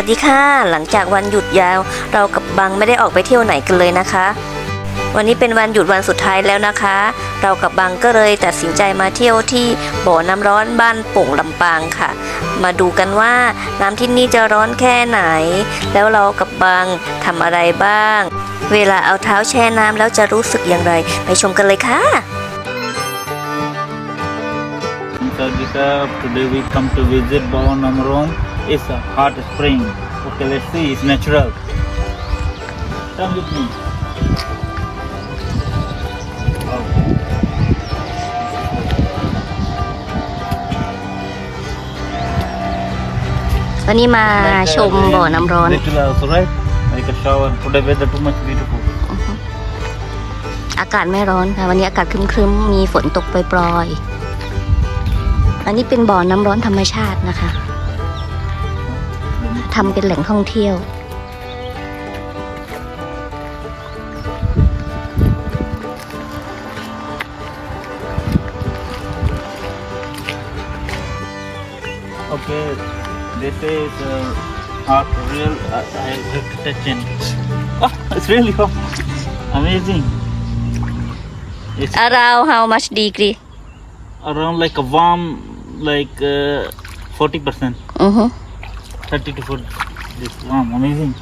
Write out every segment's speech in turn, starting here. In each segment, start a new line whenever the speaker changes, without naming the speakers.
วัสดีค่ะ หลังจากวันหยุดยาว เรากับบังไม่ได้ออกไปเที่ยวไหนกันเลยนะคะ วันนี้เป็นวันหยุดวันสุดท้ายแล้วนะคะ เรากับบังก็เลยตัดสินใจมาเที่ยวที่บ่อน้ำร้อนบ้านโป่งลำปางค่ะ มาดูกันว่าน้ำที่นี่จะร้อนแค่ไหน แล้วเรากับบังทำอะไรบ้าง เวลาเอาเท้าแช่น้ำแล้วจะรู้สึกอย่างไร ไปชมกันเลยค่ะ
Sadhika, today we come to visit Bhavan Amron. It's a hot spring. Okay, let's see, it's natural. Come with me. Okay.
วันนี้มา
Like, uh,
ชมบ่อน้ำร้อน
Little also, right? Like a shower. Today weather too much beautiful.
อากาศไม่ร้อนค่ะ วันนี้อากาศครึ้มๆ มีฝนตกปล่อยๆ อันนี้เป็นบ่อน้ำร้อนธรรมชาตินะคะ
Okay, this is uh, a real uh, I look it. Oh, it's really hot. Amazing. It's
around how much degree?
Around like a warm like uh, 40%. Uh-huh. 32 foot. This one amazing.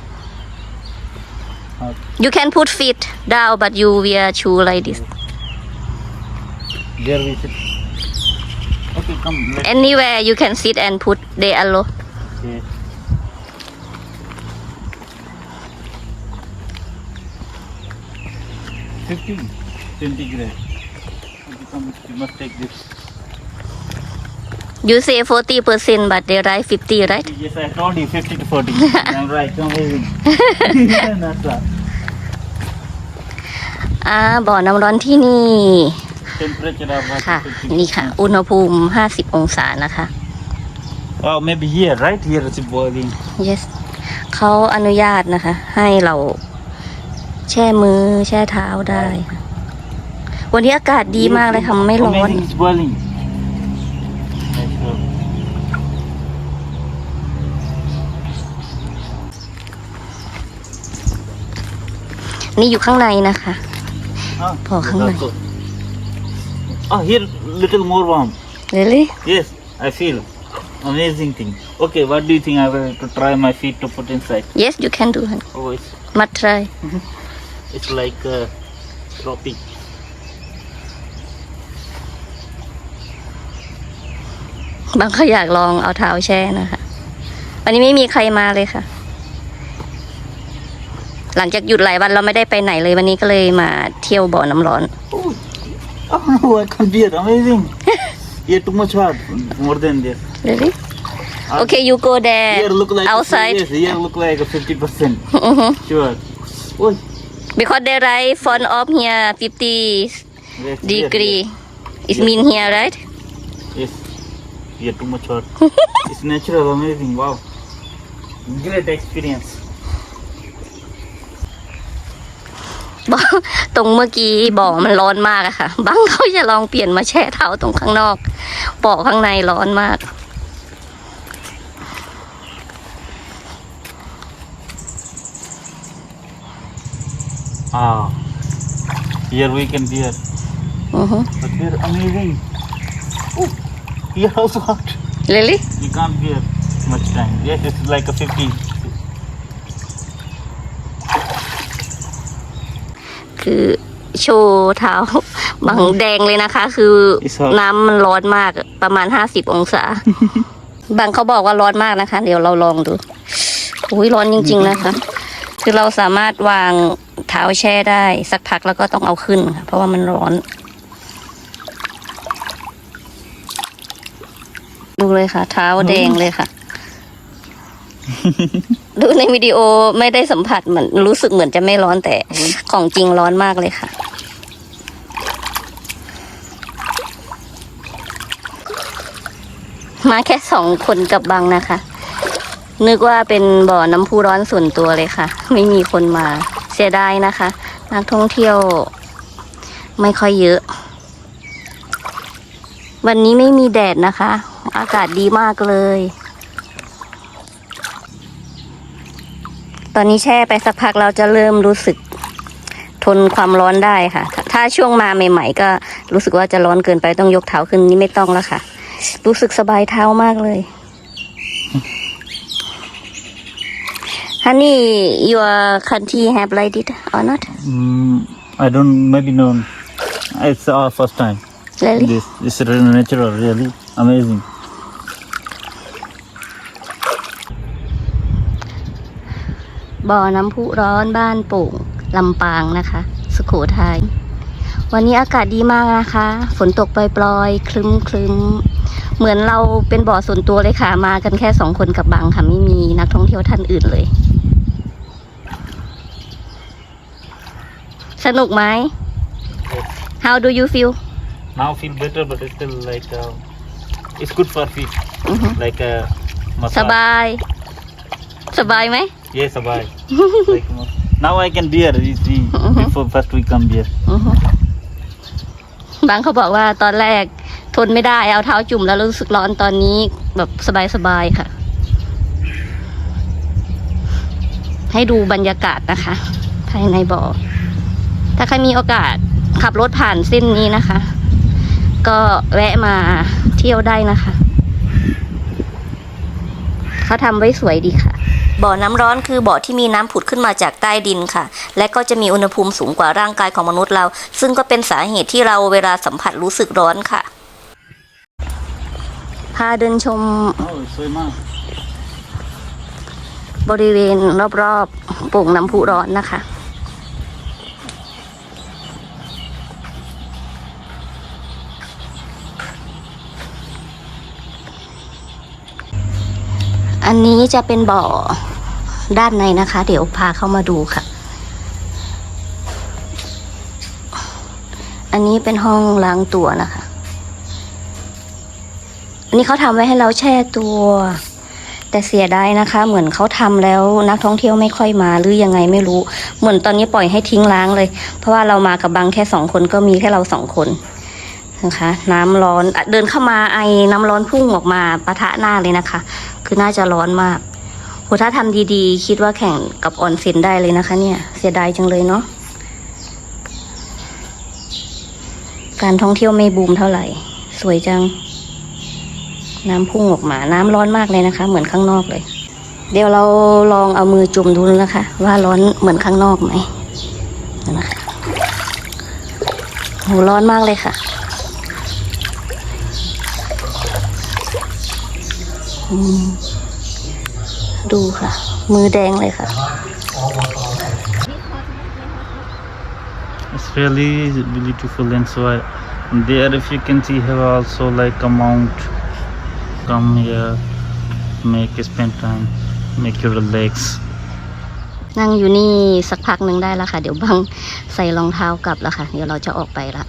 Okay.
You can put feet down, but you wear shoe like this.
There we sit. Okay, come.
Anywhere you can sit and put they allow.
Okay. Fifteen centigrade. You must take this.
You say 40 percent but they write 50 right
Yes, I told you 50 to 40. I'm right. Amazing. That's right.
อ่าบ่อน้ำร้อนที่นี่
Temperature of water
ค่ะ
50.
นี่ค่ะ อุณหภูมิ 50 องศานะคะ
Oh, maybe here, right? Here it's boiling.
yes เขาอนุญาตนะคะ ให้เราแช่มือแช่เท้าได้ค่ะวันนี้อากาศดีมากเลยค่ะ ไม่ร้อน
Amazing, it's boiling. That's good.
นี่อยู่ข้างในนะคะ
Ah,
Oh,
that's
hang on.
good. Oh, here little more warm.
really
Yes, I feel amazing thing. Okay, what do you think? I will to try my feet to put inside.
yes you can do it
Oh, it's
must try
it's like uh, tropic.
บางเขาอยากลองเอาเท้าแช่นะคะ วันนี้ไม่มีใครมาเลยค่ะ หลังจากหยุดหลายวันเราไม่ได้ไปไหนเลยวันนี้ก็เลยมาเที่ยวบ่อน้ำร้อน
Oh, oh no, I can't bear. Amazing. Here too much hot. More than this.
really okay you go there
Here look like
outside
Yes, here look like a fifty percent.
อือฮึ
Sure. Oh,
because they write front of here 50
yes, here,
degree it mean here right
Yes. Here too much hot. it's natural, amazing. Wow. Great experience.
บอก ตรงเมื่อกี้บ่อมันร้อนมากอะค่ะบางเขาจะลองเปลี่ยนมาแช่เท้าตรงข้างนอกบ่อข้างในร้อนมาก
Ah. Here we can bear.
อือฮึ
But here amazing. Oh, here also hot.
really
You can't bear much time. Yes, it's like a 50.
คือโชว์เท้าบางแดงเลยนะคะ คือ
It's hot.
น้ำมันร้อนมากประมาณห้าสิบองศา บางเขาบอกว่าร้อนมากนะคะ เดี๋ยวเราลองดูอุ้ยร้อนจริง ๆ นะคะ คือเราสามารถวางเท้าแช่ได้ สักพักแล้วก็ต้องเอาขึ้นค่ะ เพราะว่ามันร้อน ดูเลยค่ะ เท้าแดงเลยค่ะ ดูในวิดีโอไม่ได้สัมผัสเหมือนรู้สึกเหมือนจะไม่ร้อนแต่ของจริงร้อนมากเลยค่ะ มาแค่สองคนกับบังนะคะ นึกว่าเป็นบ่อน้ำพุร้อนส่วนตัวเลยค่ะ ไม่มีคนมาเสียดายนะคะ นักท่องเที่ยวไม่ค่อยเยอะ วันนี้ไม่มีแดดนะคะ อากาศดีมากเลย ตอนนี้แช่ไปสักพักเราจะเริ่มรู้สึกทนความร้อนได้ค่ะถ้าถ้าช่วงมาใหม่ๆ ก็รู้สึกว่าจะร้อนเกินไปต้องยกเท้าขึ้นนี่ไม่ต้องแล้วค่ะ รู้สึกสบายเท้ามากเลย Honey your country have like it or not
Mm, I don't maybe know. It's our first time.
really
This is really natural, really amazing.
บ่อน้ำพุร้อนบ้านโป่งลำปางนะคะ สุโขทัยวันนี้อากาศดีมากนะคะ ฝนตกปล่อยๆคลึ้มคลึ้มๆเหมือนเราเป็นบ่อส่วนตัวเลยค่ะ มากันแค่สองคนกับบังค่ะ ไม่มีนักท่องเที่ยวท่านอื่นเลย สนุกไหม How do you feel
Now feel better, but it's still like uh, it's good for feet,
อือฮึ
like a
ส
massage.
บาย สบายไหม
Yes, bye. Like, mas- now I can bear easy.
Mhm.
Before first we come here.
อือฮึบางเขาบอกว่าตอนแรกทนไม่ได้เอาเท้าจุ่มแล้วรู้สึกร้อนตอนนี้แบบสบายๆค่ะ ให้ดูบรรยากาศนะคะ ภายในบ่อ ถ้าใครมีโอกาสขับรถผ่านเส้นนี้นะคะ ก็แวะมาเที่ยวได้นะคะ เขาทำไว้สวยดีค่ะ บ่อน้ำร้อนคือบ่อที่มีน้ำผุดขึ้นมาจากใต้ดินค่ะ และก็จะมีอุณหภูมิสูงกว่าร่างกายของมนุษย์เรา ซึ่งก็เป็นสาเหตุที่เราเวลาสัมผัสรู้สึกร้อนค่ะ พาเดินชมบริเวณรอบๆโป่งน้ำพุร้อนนะคะ อันนี้จะเป็นบ่อด้านในนะคะ เดี๋ยวพาเข้ามาดูค่ะ อันนี้เป็นห้องล้างตัวนะคะ อันนี้เขาทำไว้ให้เราแช่ตัว แต่เสียดายนะคะ เหมือนเขาทำแล้วนักท่องเที่ยวไม่ค่อยมาหรือยังไงไม่รู้ เหมือนตอนนี้ปล่อยให้ทิ้งล้างเลย เพราะว่าเรามากับบังแค่สองคนก็มีแค่เราสองคน นะคะ น้ำร้อนเดินเข้ามาไอน้ำร้อนพุ่งออกมาปะทะหน้าเลยนะคะ คือน่าจะร้อนมากโหถ้าทำดีๆ คิดว่าแข่งกับออนเซนได้เลยนะคะ เนี่ยเสียดายจังเลยเนาะการท่องเที่ยวไม่บูมเท่าไหร่ สวยจัง น้ำพุ่งออกมา น้ำร้อนมากเลยนะคะ เหมือนข้างนอกเลย เดี๋ยวเราลองเอามือจุ่มดูนะคะ ว่าร้อนเหมือนข้างนอกไหมนะคะโหร้อนมากเลยค่ะอืม ดูค่ะ มือแดงเลยค่ะ
It's really beautiful and so I, there if you can see have also like a mount come here make spend time make you relax
นั่งอยู่นี่สักพักหนึ่งได้แล้วค่ะ เดี๋ยวบังใส่รองเท้ากลับแล้วค่ะ เดี๋ยวเราจะออกไปละ